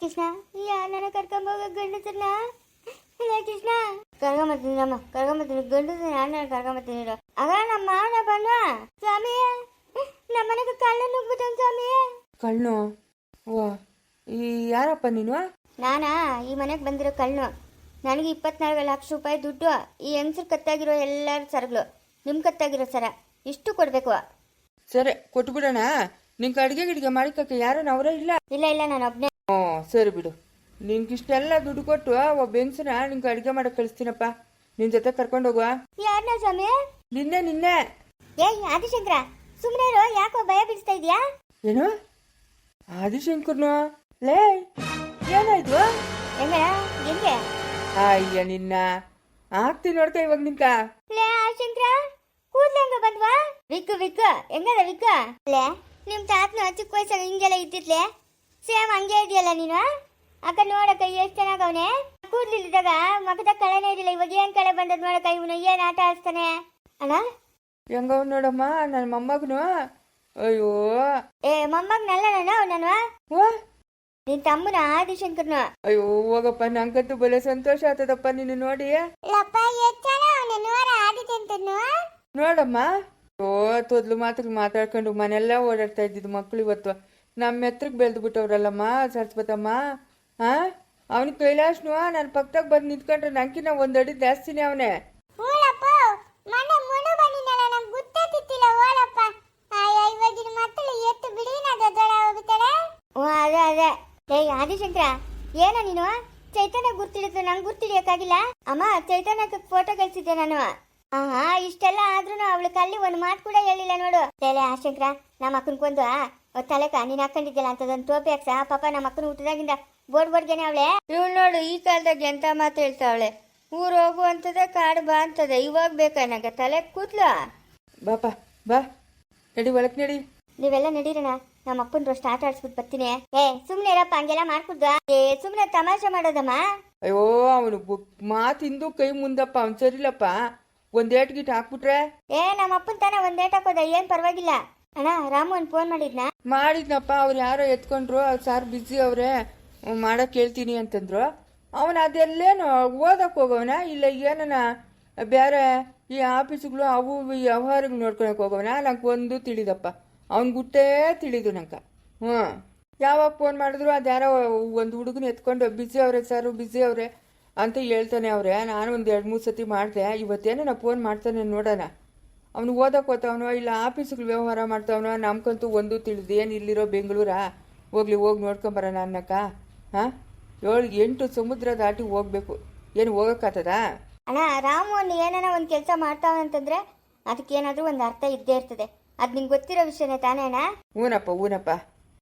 ಕೃಷ್ಣ ಯಾರನ್ನ ಕರ್ಕೊಂಬೋಗ ಗಂಡಸನ್ನ ಇಲ್ಲ ಕೃಷ್ಣ. ಕರ್ಕೊಂಬರ್ತೀನಿ ನಮ್ಮ ಕರ್ಕೊಂಬತ್ತೀನಿ ಗಂಡಸನ್ನ ಯಾರನ್ನ ಕರ್ಕೊಂಬರ್ತೀನಿ ಇರು. ಆಗ ನಮ್ಮ ಮಾವನ ಬಂದ ಸ್ವಾಮಿ ನಮ್ಮ ಮನೆಗೆ ಕಳ್ಳ ನುಗ್ಬಿಟ್ಟನ್ ಸ್ವಾಮಿ ಕಣ್ಣು ಓ ಈ ಯಾರಪ್ಪ ನೀನು? ನಾನಾ ಈ ಮನೆಗೆ ಬಂದಿರೋ ಕಳ್ಳು ನನಗೆ ಇಪ್ಪತ್ನಾಲ್ಕು ಲಕ್ಷ ರೂಪಾಯಿ ದುಡ್ಡು ಈ ಹೆಂಗಸ್ರು ಕತ್ತಾಗಿರೋ ಎಲ್ಲರ ಸರಗಳು. ನಿಮ್ಮ ಕತ್ತಾಗಿರೋ ಸರ ಇಷ್ಟು ಕೊಡಬೇಕು. ಸರಿ ಕೊಟ್ಬಿಡೋಣ. ನಿಂಗೆ ಅಡುಗೆ ಗಿಡಿಗೆ ಮಾಡಿಕಕ್ಕೆ ಯಾರು ಅವರೇ ಇಲ್ಲ. ಇಲ್ಲ ಇಲ್ಲ ನಾನು ಒಬ್ಬನೇ ಹ್ಞೂ ಸರಿ ಬಿಡು. ನಿನ್ಗೆ ಇಷ್ಟೆಲ್ಲ ದುಡ್ಡು ಕೊಟ್ಟು ಒಬ್ಬ ಹೆಂಗಸನ ನಿಂಗೆ ಅಡುಗೆ ಮಾಡಕ್ಕೆ ಕಳಿಸ್ತೀನಪ್ಪ. ನಿನ್ನ ಜೊತೆ ಕರ್ಕೊಂಡು ಹೋಗುವ. ಯಾರನ್ನ ಸ್ವಾಮಿ? ನಿನ್ನೆ ನಿನ್ನೆ. ಏಯ್ ಆದಿಶಂಕರ ಸುಮ್ಮನೆ ಇರೋ ಯಾಕೋ ಭಯ ಬಿಡಿಸ್ತಾ ಇದೆಯಾ? ಏನು? ಆದಿಶಂಕರ್ನು? ಲೇ ಏನಾಯ್ತು ಹೆಂಗ ಹೆಂಗೆ ಅಯ್ಯ ನಿನ್ನ. ಆಗ್ತಿ ನೋಡ್ತಾ ಇವಾಗ ನಿಂಕ ಲೇ ಆದಿಶಂಕರ ಕೂದ್ಲು ಹೆಂಗ ಬಂದ್ವಾ? ವಿಕ್ ವಿಕ್ ಹೆಂಗದ ವಿಕ್ ಲೇ ನಿಮ್ ತಾತನ ಚಿಕ್ಕ ವಯಸ್ಸಾಗ ಹಿಂಗೆಲ್ಲ ಇದ್ದಿದ್ಲೆ? ಸೇಮ್ ಹಂಗೆ ಇದೆಯಲ್ಲ ನೀನು? ಅಕ್ಕ ನೋಡಕ್ಕ ಎಷ್ಟು ಚೆನ್ನಾಗವನೆ ಕೂದ್ಲಿಲ್ದಾಗ ಮಗದ ಕಳೆನೇ ಇರಲಿಲ್ಲ ಇವಾಗ ಏನ್ ಕಳೆ ಬಂದದ್ ನೋಡಕ್ಕ ಇವನು ಏನ್ ಆಟ ಆಡ್ತಾನೆ ಅಣ್ಣ? ಹೆಂಗವ್ ನೋಡಮ್ಮ? ನನ್ನ ಮೊಮ್ಮಗನು? ಅಯ್ಯೋ. ಏ ಮೊಮ್ಮಗ್ನಲ್ಲ ನಾನು ನಾನು ನಿನ್ ತಮ್ಮನ ಆದಿಶಂಕರ್ನು ಅಯ್ಯೋ ಹೋಗಪ್ಪ ನಂಗಂತೂ ಬಲೆ ಸಂತೋಷ ಆತದಪ್ಪ ನೀನು ನೋಡಿ. ಅವನ ನೋಡಮ್ಮ. ಓ ತೊದ್ಲು ಮಾತ್ರ ಮಾತಾಡ್ಕೊಂಡು ಮನೆಲ್ಲ ಓಡಾಡ್ತಾ ಇದ್ದಿದ್ದು ಮಕ್ಳು ಇವತ್ತು. ನಮ್ಮ ಎತ್ರಕ್ಕೆ ಬೆಳೆದು ಬಿಟ್ಟವ್ರಲ್ಲಮ್ಮ ಸರಸ್ವತಮ್ಮ? ಹಾ ಅವನಿಗೆ ಕೈಲಾಶ್ನು ನನ್ನ ಪಕ್ಕದಾಗ ಬಂದು ನಿಂತ್ಕೊಂಡ್ರೆ ನಂಕಿನ ಒಂದು ಅಡಿ ಜಾಸ್ತಿನೇ ಅವನೇ. ಅದೇ ಅದೇ. ಏಯ್ ಆದಿಶಂಕರ ಏನ ನೀನು? ಚೈತನ್ಯ ಗುರ್ತಿಡಿದ್ರೆ ನಂಗೆ ಗುರ್ತಿಡಿಯಕ್ಕಾಗಿಲ್ಲ ಅಮ್ಮ ಚೈತನ್ಯಕ್ಕೆ ಫೋಟೋ ಕಳ್ಸಿದ್ದೆ ನಾನು. ಆಹಾ ಇಷ್ಟೆಲ್ಲ ಆದ್ರೂ ಅವಳು ಕಲ್ಲಿ ಒಂದು ಮಾತು ಕೂಡ ಹೇಳಿಲ್ಲ ನೋಡು. ತಲೆ ಆಶಂಕರ ನಮ್ಮ ಅಕ್ಕನ್ಕೊಂದು ತಲೆಕ ನೀನ್ ಹಾಕೊಂಡಿದ್ದಿಲ್ಲ ಅಂತದೊಂದು ಟೋಪಿ ಹಾಕ್ಸ. ಪಾಪ ನಮ್ಮ ಅಕ್ಕನ ಹುಟ್ಟಿದಾಗಿಂದ ಬೋರ್ಡ್ ಬೋರ್ಡ್ಗೆನೆ ಅವಳೆ. ಇವಳು ನೋಡು ಈ ಕಾಲದಾಗ ಎಂತ ಮಾತು ಹೇಳ್ತಾವಳೆ? ಊರು ಹೋಗು ಅಂತದೆ ಕಾಡು ಬಾ ಅಂತದೆ. ಇವಾಗ ಬೇಕಾ ನಂಗೆ? ತಲೆ ಕೂತ್ಲ ಬಾಪ ಬಾ ನಡಿ ಒಳಕ್ ನಡಿ. ನೀವೆಲ್ಲ ನಡೀರಣ. ನಮ್ಮ ಅಪ್ಪನ ರೋಸ್ಟ್ ಆಟ ಆಡ್ಸ್ಬಿಟ್ಟು ಬರ್ತೀನಿ. ಏ ಸುಮ್ನೆ ಇರಪ್ಪ ಹಂಗೆಲ್ಲ ಮಾಡ್ಕೊಡ್ದ? ಏ ಸುಮ್ನೆ ತಮಾಷೆ ಮಾಡೋದಮ್ಮ? ಅಯ್ಯೋ ಅವನು ಮಾತಿಂದು ಕೈ ಮುಂದಪ್ಪ ಅವ್ನು ಸರಿಲಪ್ಪ. ಒಂದ್ ಏಟ್ ಗಿಟ್ ಹಾಕ್ಬಿಟ್ರೆ? ಏ ನಮ್ಮ ಅಪ್ಪನ ತಾನ ಒಂದ್ ಏಟ್ ಹಾಕೋದ? ಏನ್ ಪರವಾಗಿಲ್ಲ. ಅಣ್ಣ ರಾಮು ಒಂದ್ ಫೋನ್ ಮಾಡಿದ್ನ? ಮಾಡಿದ್ನಪ್ಪ, ಅವ್ರು ಯಾರೋ ಎತ್ಕೊಂಡ್ರು ಸಾರ್ ಬಿಸಿ ಅವ್ರೆ ಮಾಡಕ್ ಹೇಳ್ತೀನಿ ಅಂತಂದ್ರು. ಅವನು ಅದೆಲ್ಲೇನು, ಓದಕ್ ಹೋಗವನ? ಇಲ್ಲ ಏನನ ಬೇರೆ ಈ ಆಫೀಸ್ಗಳು ಅವು ವ್ಯವಹಾರ ವ್ಯವಹಾರಗಳು ನೋಡ್ಕೊಳಕ್ ಹೋಗವನ? ನಂಗೆ ಒಂದು ತಿಳಿದಪ್ಪ. ಅವ್ನ ಗುಟ್ಟೇ ತಿಳಿದು ನಂಗೆ. ಹ್ಞೂ ಯಾವಾಗ ಫೋನ್ ಮಾಡಿದ್ರು ಅದ್ಯಾರೋ ಒಂದು ಹುಡುಗನ ಎತ್ಕೊಂಡು ಬಿಸಿ ಅವರೇ ಸರ್ ಬಿಸಿ ಅವರೇ ಅಂತ ಹೇಳ್ತಾನೆ ಅವರೇ. ನಾನು ಒಂದು ಎರಡು ಮೂರು ಸತಿ ಮಾಡಿದೆ. ಇವತ್ತೇನೋ ನಾ ಫೋನ್ ಮಾಡ್ತಾನೆ ನೋಡೋಣ. ಅವನು ಓದಕ್ಕೆ ಹೋಗ್ತಾವನೋ ಇಲ್ಲ ಆಫೀಸ್ಗಳು ವ್ಯವಹಾರ ಮಾಡ್ತಾವನೋ ನಮ್ಗಂತೂ ಒಂದು ತಿಳಿದು ಏನು ಇಲ್ಲಿರೋ ಬೆಂಗಳೂರಾ? ಹೋಗ್ಲಿ ಹೋಗಿ ನೋಡ್ಕೊಂಬರೋಣ ಅನ್ನಕ್ಕ ಹಾಂ? ಏಳು ಎಂಟು ಸಮುದ್ರ ದಾಟಿ ಹೋಗ್ಬೇಕು. ಏನು ಹೋಗೋಕ್ಕಾಗ್ತದ ಅಣ್ಣ ರಾಮು ಅಲ್ಲಿ ಏನಾನ ಒಂದು ಕೆಲಸ ಮಾಡ್ತಾವಂತಂದ್ರೆ ಅದಕ್ಕೆ ಏನಾದರೂ ಒಂದು ಅರ್ಥ ಇದ್ದೇ ಇರ್ತದೆ. ಅದು ನಿಂಗೆ ಗೊತ್ತಿರೋ ವಿಷಯನೇ ತಾನೇ ಅಣ್ಣ? ಊನಪ್ಪ ಹೂನಪ್ಪ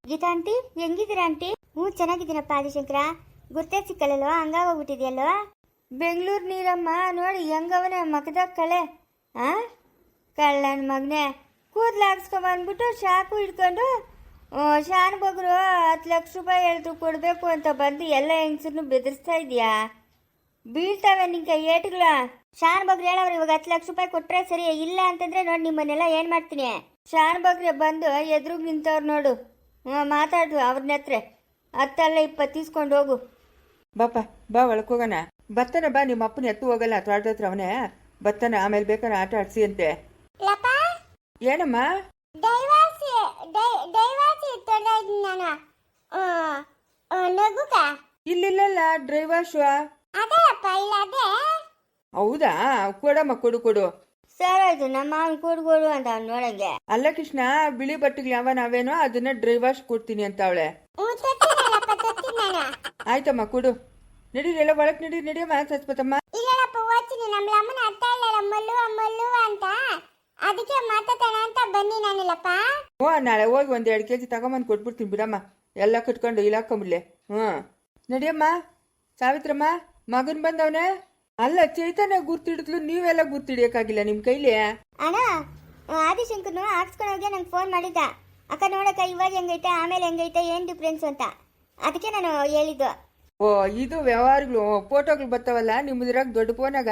ಗೀತಾ ಆಂಟಿ ಹೆಂಗಿದ್ದೀರಾ ಆಂಟಿ? ಹ್ಞೂ ಚೆನ್ನಾಗಿದ್ದೀನಪ್ಪ ಆದಿಶಂಕರ. ಗುರ್ತೇ ಸಿಕ್ಕಲ್ಲಲ್ವಾ ಹಂಗಾಗೋಗ್ಬಿಟ್ಟಿದೆಯಲ್ವಾ ಬೆಂಗಳೂರು ನೀರಮ್ಮ ನೋಡಿ ಹೆಂಗವನೇ ಮಗದ ಕಳೆ ಆ? ಕಳ್ಳನ ಮಗನೇ ಕೂದಲು ಹಾಕ್ಸ್ಕೊಂಬಂದ್ಬಿಟ್ಟು ಶಾಕು ಹಿಡ್ಕೊಂಡು ಶಾನ್ ಬಗ್ರು, ಹತ್ತು ಲಕ್ಷ ರೂಪಾಯಿ ಹೇಳಿದ್ರು ಕೊಡಬೇಕು ಅಂತ ಬಂದು ಎಲ್ಲ ಹೆಂಗಸರನ್ನು ಬೆದರಿಸ್ತಾ ಇದೆಯಾ? ಬೀಳ್ತಾವೆ ನಿಂಗೆ ಏಟುಗಳ. ಶಾನ್ ಬಗ್ರೆ ಹೇಳವ್ರು, ಇವಾಗ ಹತ್ತು ಲಕ್ಷ ರೂಪಾಯಿ ಕೊಟ್ರೆ ಸರಿ, ಇಲ್ಲ ಅಂತಂದ್ರೆ ನೋಡಿ ನಿಮ್ಮನ್ನೆಲ್ಲ ಏನು ಮಾಡ್ತೀನಿ? ಶಾನ್ ಬಗ್ರೆ ಬಂದು ಎದುರುಗ್ ನಿಂತವ್ರು ನೋಡು. ಮಾತಾಡು ಅವ್ರನ್ನ ಹತ್ರ. ಹತ್ತಲ್ಲ ಇಪ್ಪತ್ತು ಇಸ್ಕೊಂಡು ಹೋಗು. ಬಾಪ, ಬಾ ಒಳಗೆ ಹೋಗೋಣ. ಬತ್ತಾನ ಬಾ ನಿಮ್ಮ ಅಪ್ಪನ ಎತ್ತು ಹೋಗಲ್ಲ, ತೋಟದ ಹತ್ರ ಅವನೇ. ಬತ್ತನ ಆಮೇಲೆ ಬೇಕಾದ್ರೆ ಆಟ ಆಡ್ಸಿ ಅಂತೆ. ಏನಮ್ಮ? ದೈವಾಸಿ ದೈವಾಸಿ ನಾನು. ನಗುಕ? ಇಲ್ಲಿಲ್ಲಲ್ಲ ಡ್ರೈವರ್ ಶೋ ಅದಪ್ಪ ಇಲ್ಲ ಅದೇ. ಹೌದಾ? ಕೊಡಮ್ಮ ಕೊಡು ಕೊಡು. ಸರ್ ಅದು ನಮ್ಮ ಮಾವನ್ ಕೂಡ್ಗೋಡು ಅಂತ ಅವ್ನು ನೋಡಂಗೆ ಅಲ್ಲ ಕೃಷ್ಣ ಬಿಳಿ ಬಟ್ಟೆಗಳು ಯಾವ ನಾವೇನೋ ಅದನ್ನ ಡ್ರೈವರ್ಸ್ ಕೊಡ್ತೀನಿ ಅಂತ ಅವಳೆ. ಆಯ್ತಮ್ಮ ಕೊಡು. ನಡೀರಿ ಎಲ್ಲ ಒಳಕ್ ನಡೀರಿ ನಡಿಯಮ್ಮ ಸತ್ಪತಮ್ಮ ಇಲ್ಲಪ್ಪ ಓದ್ತೀನಿ. ನಮ್ಮ ಅಮ್ಮನ ಅರ್ಥ ಇಲ್ಲ ಮಲ್ಲುವ ಮಲ್ಲುವ ಅಂತ. ಅದಕ್ಕೆ ಮಾತಾಡೋಣ ಅಂತ ಬನ್ನಿ ನಾನಿಲ್ಲಪ್ಪ. ಓ ನಾಳೆ ಹೋಗಿ ಒಂದು ಎರಡು ಕೆ ಜಿ ತಗೊಂಬಂದು ಕೊಟ್ಬಿಡ್ತೀನಿ ಬಿಡಮ್ಮ. ಎಲ್ಲ ಕಟ್ಕೊಂಡು ಇಲಾಕೊಂಬಿಡ್ಲೆ. ಹ್ಞೂ. ನಡಿಯಮ್ಮ ಸಾವಿತ್ರಮ್ಮ ಮಗನ್ ಬಂದವನೆ? ಅಲ್ಲ ಚೈತನ್ಯ ಗುರ್ತಿಡಿದ್ಲು ನೀವೆಲ್ಲ ಗುರ್ತಿಡಿಯಕ್ಕಾಗಿಲ್ಲ ನಿಮ್ಮ ಕೈಲಿ? ಅಣ್ಣ ಆದಿಶಂಕರ್ನು ಹಾಕ್ಸ್ಕೊಳೋಗೆ ನಂಗೆ ಫೋನ್ ಮಾಡಿದ್ದ. ಅಕ್ಕ ನೋಡಕ್ಕ ಇವಾಗ ಹೆಂಗೈತೆ ಆಮೇಲೆ ಹೆಂಗೈತೆ ಏನು ಡಿಫ್ರೆನ್ಸ್ ಅಂತ. ಅದಕ್ಕೆ ನಾನು ಹೇಳಿದ್ದು. ಓ ಇದು ವ್ಯವಹಾರಗಳು ಫೋಟೋಗಳು ಬರ್ತಾವಲ್ಲ ನಿಮ್ಮದ್ರಾಗ ದೊಡ್ಡ ಫೋನಾಗ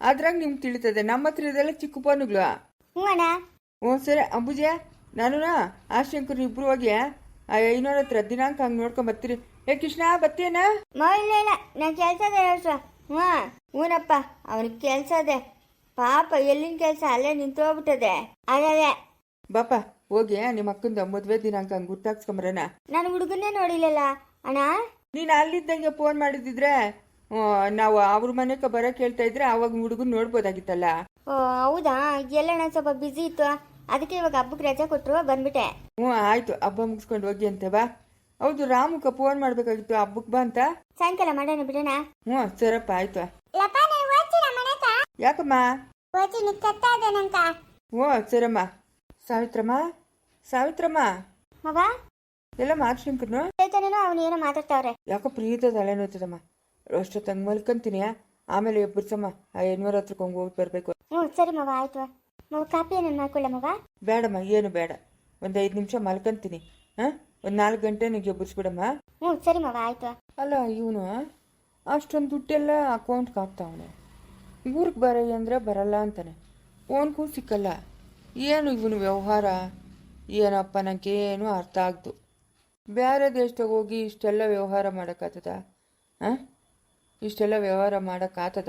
ಅದ್ರಾಗ ನಿಮ್ಗೆ ತಿಳಿತದೆ ನಮ್ಮ ಹತ್ರ ಇದೆಲ್ಲ ಚಿಕ್ಕ ಫೋನುಗಳು ಹ್ಞೂ ಅಣ್ಣ ಹ್ಞೂ ಸರಿ ಅಂಬುಜೆ ನಾನು ಆಶಂಕರ್ ಇಬ್ರು ಹೋಗಿ ಆ ಐನೋರ ಹತ್ರ ದಿನಾಂಕ ಹಂಗೆ ನೋಡ್ಕೊಂಡ್ ಬರ್ತೀರಿ. ಏ ಕೃಷ್ಣ ಬತ್ತೇನಾ ಇಲ್ಲ ಇಲ್ಲ ನಾನು ಕೆಲಸ ಇದೆ ಹೇಳ್ಸ ಹ್ಞೂ ಹ್ಞೂನಪ್ಪ ಅವ್ನಿಗೆ ಕೆಲಸ ಇದೆ ಪಾಪ ಎಲ್ಲಿನ ಕೆಲಸ? ಅಲ್ಲೇ ನಿಂತೋಗ್ಬಿಟ್ಟದೆ ಅದೇ ಬಾಪ ಹೋಗಿ ನಿಮ್ಮ ಅಕ್ಕಂದ ಮದುವೆ ದಿನಾಂಕ ಹಂಗ ಗುರ್ತಾಕ್ಸ್ಕೊಂಬರೋಣ ನಾನು ಹುಡುಗನ್ನೇ ನೋಡಿಲ್ಲಲ್ಲ ಅಣ್ಣ? ನೀನು ಅಲ್ಲಿದ್ದಂಗೆ ಫೋನ್ ಮಾಡಿದಿದ್ರೆ ಆ, ನಾವು ಅವ್ರ ಮನೆಗೆ ಬರೋಕೆ ಹೇಳ್ತಾ ಇದ್ರೆ ಅವಾಗ ಹುಡುಗನ್ ನೋಡ್ಬೋದಾಗಿತ್ತಲ್ಲ? ಓ ಹೌದಾ? ಎಲ್ಲಣ್ಣ ಸ್ವಲ್ಪ ಬಿಸಿ ಇತ್ತು. ಅದಕ್ಕೆ ಇವಾಗ ಹಬ್ಬಕ್ಕೆ ರಜೆ ಕೊಟ್ಟರು ಬಂದ್ಬಿಟ್ಟೆ. ಹ್ಞೂ ಆಯ್ತು. ಹಬ್ಬ ಮುಗಿಸ್ಕೊಂಡು ಹೋಗಿ ಅಂತ ಬಾ. ಹೌದು ರಾಮುಕ ಫೋನ್ ಮಾಡ್ಬೇಕಾಗಿತ್ತು. ಹಬ್ಬಕ್ಕೆ ಬಾ ಅಂತ? ಸಾಯಂಕಾಲ ಮಾಡೋಣ ಬಿಡೋಣ? ಹ್ಞೂ ಸರಪ್ಪ ಆಯ್ತು. ಯಾಕಮ್ಮ? ಹ್ಞೂ ಸರಮ್ಮ. ಸಾವಿತ್ರಮ್ಮ? ಸಾವಿತ್ರಮ್ಮ? ಹೇಳ್ತಾನೇನೋ ಅವನು ಏನೋ ಮಾತಾಡ್ತಾವ್ರೆ. ಯಾಕೋ ಪ್ರೀತ ತಲೆ ನೋಯ್ತದಮ್ಮ ಅಷ್ಟೊತ್ತಂಗೆ ಮಲ್ಕೊಂತೀನಿ ಆಮೇಲೆ ಎಬ್ಬರ್ಸಮ್ಮ ಆ ಹೆಣ್ಮರ ಹತ್ರಕ್ಕೆ ಹೋಗಿ ಹೋಗಿ ಬರಬೇಕು. ಹ್ಞೂ ಸರಿ ಮಗ ಆಯ್ತು. ಮಗ ಕಾಪಿ ಏನೇನು ಮಾಡ್ಕೊಳ್ಳ ಮಗ ಬೇಡಮ್ಮ ಏನು ಬೇಡ. ಒಂದು ಐದು ನಿಮಿಷ ಮಲ್ಕೊಂತೀನಿ ಹಾಂ ಒಂದು ನಾಲ್ಕು ಗಂಟೆ ನಿಮಗೆ ಎಬ್ಬರಿಸ್ಬಿಡಮ್ಮ ಹ್ಞೂ ಸರಿ ಮಗ ಆಯ್ತು. ಅಲ್ಲ ಇವನು ಅಷ್ಟೊಂದು ದುಡ್ಡೆಲ್ಲ ಅಕೌಂಟ್ಗೆ ಹಾಕ್ತಾವನು. ಊರಿಗೆ ಬರ ಅಂದರೆ ಬರಲ್ಲ ಅಂತಾನೆ. ಫೋನ್ಗೂ ಸಿಕ್ಕಲ್ಲ. ಏನು ಇವನು ವ್ಯವಹಾರ? ಏನಪ್ಪ ನನಗೆ ಏನು ಅರ್ಥ ಆಗ್ತು ಬೇರೆ ದೇಶದಾಗ ಹೋಗಿ ಇಷ್ಟೆಲ್ಲ ವ್ಯವಹಾರ ಮಾಡೋಕ್ಕಾಗ್ತದ ಹಾಂ ಇಷ್ಟೆಲ್ಲ ವ್ಯವಹಾರ ಮಾಡೋಕ್ಕಾಗ್ತದ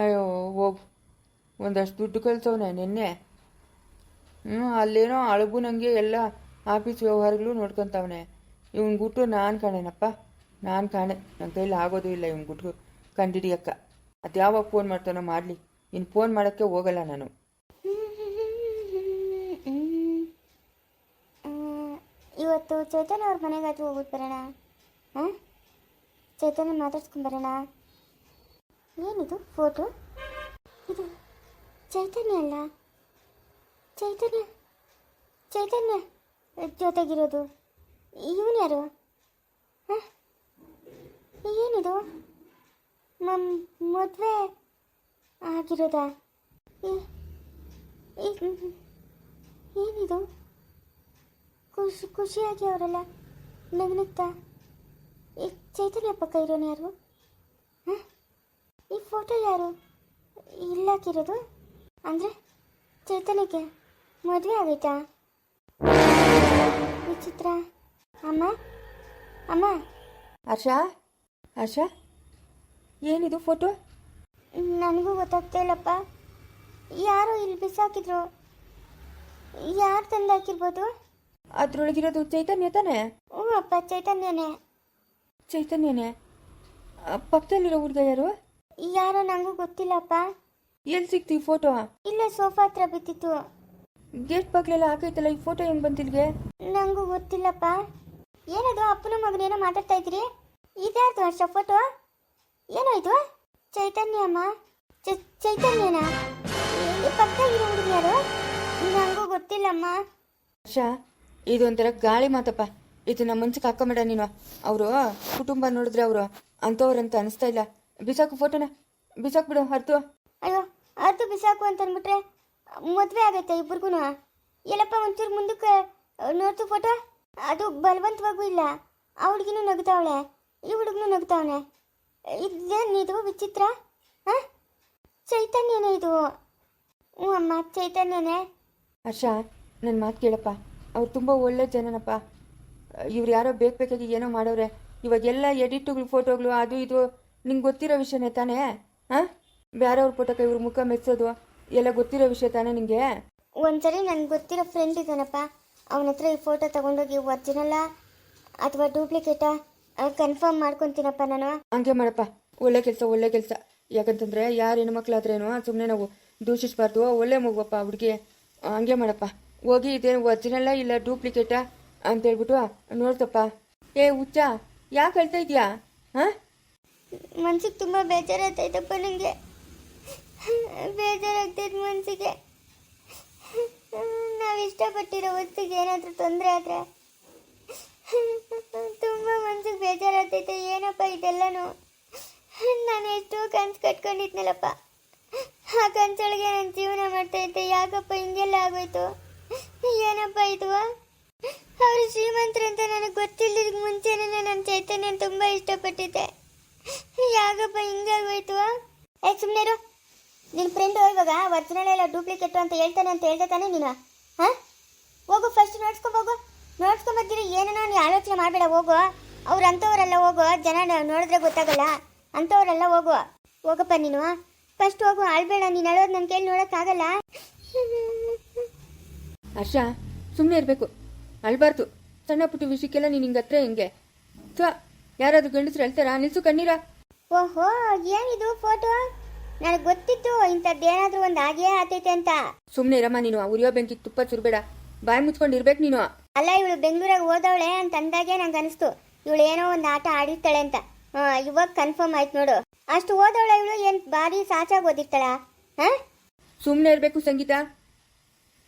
ಅಯ್ಯೋ, ಹೋಗು. ಒಂದಷ್ಟು ದುಡ್ಡು ಕಳ್ಸವನೆ ನಿನ್ನೆ. ಹ್ಞೂ ಅಲ್ಲೇನೋ ಅಳಗು ನನಗೆ ಎಲ್ಲ ಆಫೀಸ್ ವ್ಯವಹಾರಗಳು ನೋಡ್ಕೊತಾವನೆ. ಇವನ್ ಗುಟ್ಟು ನಾನು ಕಾಣೇನಪ್ಪ. ನಾನು ಕಾಣೆ. ನನ್ನ ಕೈಲಿ ಆಗೋದು ಇಲ್ಲ ಇವನ್ ಗುಟ್ಟು ಕಂಡಿಡಿಯಕ್ಕ. ಅದು ಯಾವಾಗ ಫೋನ್ ಮಾಡ್ತಾನೋ ಮಾಡಲಿ. ಇನ್ನು ಫೋನ್ ಮಾಡೋಕ್ಕೆ ಹೋಗಲ್ಲ ನಾನು. ಇವತ್ತು ಚೈತನ್ಯ ಅವ್ರ ಮನೆಗಾದ್ರೂ ಹೋಗ್ಬಿಟ್ಟು ಬರೋಣ? ಹಾಂ ಚೈತನ್ಯ ಮಾತಾಡ್ಸ್ಕೊಂಬರೋಣ ಏನಿದು ಫೋಟೋ ಇದು ಚೈತನ್ಯ ಅಲ್ಲ. ಚೈತನ್ಯ ಚೈತನ್ಯ ಜೊತೆಗಿರೋದು. ಇವನು ಯಾರು? ಹಾಂ? ಏನಿದು? ನಮ್ಮ ಮದುವೆ ಆಗಿರೋದಾ? ಏನಿದು? ಖುಷಿ, ಖುಷಿಯಾಗಿ ಅವರೆಲ್ಲ ನಗ್ನುತ್ತಾ ಈ ಚೈತನ್ಯ ಪಕ್ಕ ಇರೋನು ಯಾರು? ಹಾಂ? ಈ ಫೋಟೋ ಯಾರು? ಇಲ್ಲಾಕಿರೋದು ಅಂದರೆ ಚೈತನ್ಯಕ್ಕೆ ಮದುವೆ ಆಗೈತಾ? ವಿಚಿತ್ರ. ಅಮ್ಮ? ಅಮ್ಮ? ಆಶಾ ಆಶಾ ಏನಿದು ಫೋಟೋ ನನಗೂ ಗೊತ್ತಾಗ್ತಾ ಇಲ್ಲಪ್ಪ. ಯಾರು ಇಲ್ಲಿ ಬಿಸಾಕಿದ್ರು. ಯಾರು ತಂದಾಕಿರ್ಬೋದು? ಅದ್ರೊಳಗಿರೋದು ಚೈತನ್ಯ ತಾನೇ? ಹ್ಞೂ ಅಪ್ಪ ಚೈತನ್ಯನೇ. ಚೈತನ್ಯನೇ ಪಕ್ಕದಲ್ಲಿರೋ ಹುಡುಗ ಯಾರು? ಯಾರೋ ನನಗೂ ಗೊತ್ತಿಲ್ಲಪ್ಪ. ಎಲ್ಲಿ ಸಿಕ್ತು ಈ ಫೋಟೋ ಇಲ್ಲ ಸೋಫಾ ಹತ್ರ ಬಿದ್ದಿತ್ತು. ಗೇಟ್ ಬಾಗ್ಲೆಲ್ಲ ಹಾಕೈತಲ್ಲ ಈ ಫೋಟೋ ಹೆಂಗ್ ಬಂತಿಲ್ಗೆ ನಂಗೂ ಗೊತ್ತಿಲ್ಲಪ್ಪ. ಏನದು ಅಪ್ಪನ ಮಗನೇನೋ ಮಾತಾಡ್ತಾ ಇದ್ರಿ ಇದ್ಯಾರ್ದು ಹರ್ಷ ಫೋಟೋ ಏನೋ ಇದು? ಚೈತನ್ಯ ಅಮ್ಮ ಚ- ಚೈತನ್ಯನಾ? ಈ ಪಕ್ಕದಾಗಿರೋ ಹುಡುಗ ಯಾರು? ನಂಗೂ ಗೊತ್ತಿಲ್ಲಮ್ಮ. ವರ್ಷ ಇದೊಂಥರ ಗಾಳಿ ಮಾತಪ್ಪ. ಇದನ್ನ ಮುಂಚೆಗೆ ಹಾಕೊಂಬೇಡ ನೀನು. ಅವರು ಕುಟುಂಬ ನೋಡಿದ್ರೆ ಅವರು ಅಂಥವ್ರಂತ ಅನಿಸ್ತಾ ಇಲ್ಲ. ಬಿಸಾಕು ಫೋಟೋನ ಬಿಸಾಕ್ಬಿಡು ಹರ್ತು ಅಯ್ಯೋ ಅರ್ತು ಬಿಸಾಕು ಅಂತ ಅಂದ್ಬಿಟ್ರೆ ಮದುವೆ ಆಗೈತೆ ಇಬ್ರಿಗೂ ಎಲ್ಲಪ್ಪ ಒಂಚೂರು ಮುಂದಕ್ಕೆ ನೋಡ್ತು ಫೋಟೋ ಅದು ಬಲವಂತವಾಗೂ ಇಲ್ಲ. ಆ ಹುಡುಗಿನೂ ನಗ್ತಾವಳೆ. ಈ ಹುಡುಗನೂ ನಗ್ತಾವನೆ. ಇದು? ವಿಚಿತ್ರ? ಹಾಂ? ಚೈತನ್ಯನೇ ಇದು? ಹ್ಞೂ ಅಮ್ಮ ಚೈತನ್ಯನೇ. ಹರ್ಷ ನನ್ನ ಮಾತು ಕೇಳಪ್ಪ. ಅವ್ರು ತುಂಬ ಒಳ್ಳೆ ಜನನಪ್ಪ. ಇವ್ರು ಯಾರೋ ಬೇಕು ಬೇಕಾಗಿ ಏನೋ ಮಾಡೋರೆ. ಇವಾಗೆಲ್ಲ ಎಡಿಟ್ಗಳು ಫೋಟೋಗಳು ಅದು ಇದು ನಿಂಗೆ ಗೊತ್ತಿರೋ ವಿಷಯನೇ ತಾನೇ? ಹಾಂ? ಬೇರೆಯವ್ರ ಫೋಟೋಕ್ಕೆ ಇವ್ರ ಮುಖ ಮೆಚ್ಚೋದು ಎಲ್ಲ ಗೊತ್ತಿರೋ ವಿಷಯ ತಾನೇ ನಿಂಗೆ? ಒಂದ್ಸರಿ ನನ್ಗೆ ಗೊತ್ತಿರೋ ಫ್ರೆಂಡ್ ಇದ್ದಾನಪ್ಪ. ಅವನ ಹತ್ರ ಈ ಫೋಟೋ ತಗೊಂಡೋಗಿ ಒರಿಜಿನಲ್ಲ ಅಥವಾ ಡೂಪ್ಲಿಕೇಟಾ ಕನ್ಫರ್ಮ್ ಮಾಡ್ಕೊಂತೀನಪ್ಪ ನಾನು. ಹಂಗೆ ಮಾಡಪ್ಪ. ಒಳ್ಳೆ ಕೆಲಸ ಒಳ್ಳೆ ಕೆಲಸ. ಯಾಕಂತಂದ್ರೆ ಯಾರು ಹೆಣ್ಮಕ್ಳಾದ್ರೇನು ಸುಮ್ಮನೆ ನಾವು ದೂಷಿಸಬಾರ್ದು ಒಳ್ಳೆ ಮಗುವಪ್ಪ ಹುಡುಗಿ. ಹಂಗೆ ಮಾಡಪ್ಪ. ಹೋಗಿ ಇದೇನು ಒರಿಜಿನಲ್ಲ ಇಲ್ಲ ಡೂಪ್ಲಿಕೇಟಾ ಅಂತ ಹೇಳ್ಬಿಟ್ಟು ನೋಡ್ತಪ್ಪ. ಏ, ಹುಚ್ಚ, ಯಾಕೆ ಹೇಳ್ತಾ ಇದೀಯಾ? ಹಾಂ? ಮನ್ಸಿಗೆ ತುಂಬ ಬೇಜಾರಾಗ್ತೈತಪ್ಪ ನನಗೆ ಬೇಜಾರಾಗ್ತೈತೆ ಮನಸ್ಸಿಗೆ ನಾವು ಇಷ್ಟಪಟ್ಟಿರೋ ವಸ್ತುಗೆ ಏನಾದರೂ ತೊಂದರೆ ಆದರೆ ತುಂಬ ಮನ್ಸಿಗೆ ಬೇಜಾರಾಗ್ತೈತೆ. ಏನಪ್ಪ ಇದೆಲ್ಲನೂ? ನಾನು ಎಷ್ಟೋ ಕನ್ಸು ಕಟ್ಕೊಂಡಿದ್ನಲ್ಲಪ್ಪ. ಆ ಕನ್ಸೊಳಗೆ ನಾನು ಜೀವನ ಮಾಡ್ತಾ ಇದ್ದೆ. ಯಾಕಪ್ಪ ಹಿಂಗೆಲ್ಲ ಆಗೋಯ್ತು? ಏನಪ್ಪ ಇದು? ಅವರು ಶ್ರೀಮಂತರಂತ ನನಗೆ ಗೊತ್ತಿಲ್ಲದ ಮುಂಚೆನೇ ನನ್ನ ಚೈತನ್ಯ ತುಂಬ ಇಷ್ಟಪಟ್ಟಿದ್ದೆ. ಯಾಕಪ್ಪ ಹಿಂಗಾಗೋಯ್ತು? ಏ ಸುಮ್ಮನೆ ನಿನ್ನ ಫ್ರೆಂಡು ಇವಾಗ ಒರಿಜಿನಲ್ ಎಲ್ಲ ಡೂಪ್ಲಿಕೇಟು ಅಂತ ಹೇಳ್ತಾನೆ ಅಂತ ಹೇಳ್ತಾ ತಾನೆ ನೀನು? ಹಾಂ? ಹೋಗು ಫಸ್ಟ್ ನೋಡ್ಸ್ಕೊಬೋಗು ನೋಡ್ಸ್ಕೊಂಬರ್ತೀರಿ ಏನೋ ನೀನು ಆಲೋಚನೆ ಮಾಡಬೇಡ, ಹೋಗು. ಅವ್ರು ಅಂಥವ್ರೆಲ್ಲ ಹೋಗು, ಜನ ನೋಡಿದ್ರೆ ಗೊತ್ತಾಗಲ್ಲ. ಅಂಥವ್ರೆಲ್ಲ ಹೋಗು. ಹೋಗಪ್ಪ ನೀನು. ಫಸ್ಟ್ ಹೋಗು, ಆಳ್ಬೇಡ, ನೀನು ಅಳೋದು ನನ್ನ ಕೇಳಿ ನೋಡೋಕ್ಕಾಗಲ್ಲ. ಹರ್ಷ ಸುಮ್ಮನೆ ಇರಬೇಕು. ಅಳ್ಬಾರ್ದು. ಸಣ್ಣ ಪುಟ್ಟ ವಿಷಯಕ್ಕೆಲ್ಲ ನೀನು ಹಿಂಗೆ ಹತ್ರ ಹಿಂಗೆ? ಥೋ ಯಾರಾದ್ರೂ ಗಂಡಸ್ರು ಹೇಳ್ತಾರಾ? ನಿಲ್ಸು ಕಣ್ಣೀರ. ಓಹೋ ಏನಿದು ಫೋಟೋ ನನಗೆ ಗೊತ್ತಿತ್ತು ಇಂಥದ್ದೇನಾದ್ರೂ ಒಂದು ಹಾಗೆ ಆತೈತೆ ಅಂತ. ಸುಮ್ಮನೆ ಇರಮ್ಮ ನೀನು ಆ ಉರಿಯೋ ಬೆಂಕಿಗೆ ತುಪ್ಪ ಸುರ್ಬೇಡ. ಬಾಯಿ ಮುಚ್ಕೊಂಡು ಇರ್ಬೇಕು ನೀನು. ಅಲ್ಲ ಇವಳು ಬೆಂಗಳೂರಾಗ ಓದವಳೆ ಅಂತ ಅಂದಾಗೆ ನಂಗೆ ಅನಿಸ್ತು. ಇವಳು ಏನೋ ಒಂದು ಆಟ ಆಡಿರ್ತಾಳೆ ಅಂತ. ಇವಾಗ ಕನ್ಫರ್ಮ್ ಆಯ್ತು ನೋಡು. ಅಷ್ಟು ಓದವಳೆ ಇವಳು ಏನು ಭಾರಿ ಸಾಚಾಗಿ ಓದಿರ್ತಾಳ? ಹಾ? ಸುಮ್ಮನೆ ಇರಬೇಕು ಸಂಗೀತ.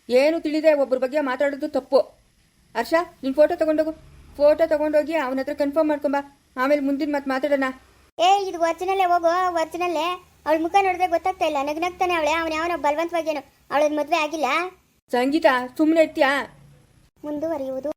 ಏನು ತಿಳಿದೆ ಒಬ್ಬರ ಬಗ್ಗೆ ಮಾತಾಡೋದು ತಪ್ಪು. ಹರ್ಷ ನಿನ್ನ ಫೋಟೋ ತಗೊಂಡೋಗು. ಫೋಟೋ ತಗೊಂಡೋಗಿ ಅವನ ಹತ್ರ ಕನ್ಫರ್ಮ್ ಮಾಡ್ಕೊಂಬ ಆಮೇಲೆ ಮುಂದಿನ ಮತ್ತೆ ಮಾತಾಡೋಣ. ಏ ಇದು ವಚನಲ್ಲೇ ಹೋಗು ವಚನಲ್ಲೇ. ಅವಳ ಮುಖ ನೋಡಿದ್ರೆ ಗೊತ್ತಾಗ್ತಾ ಇಲ್ಲ ನಗ್ನಗ್ತಾನೆ ಅವಳೆ. ಅವನ ಯಾವನ ಬಲವಂತವಾಗೇನು ಅವಳದ್ ಮದುವೆ ಆಗಿಲ್ಲ? ಸಂಗೀತ ಸುಮ್ಮನೆ ಇರ್ತೀಯಾ? ಮುಂದುವರಿಯುವುದು.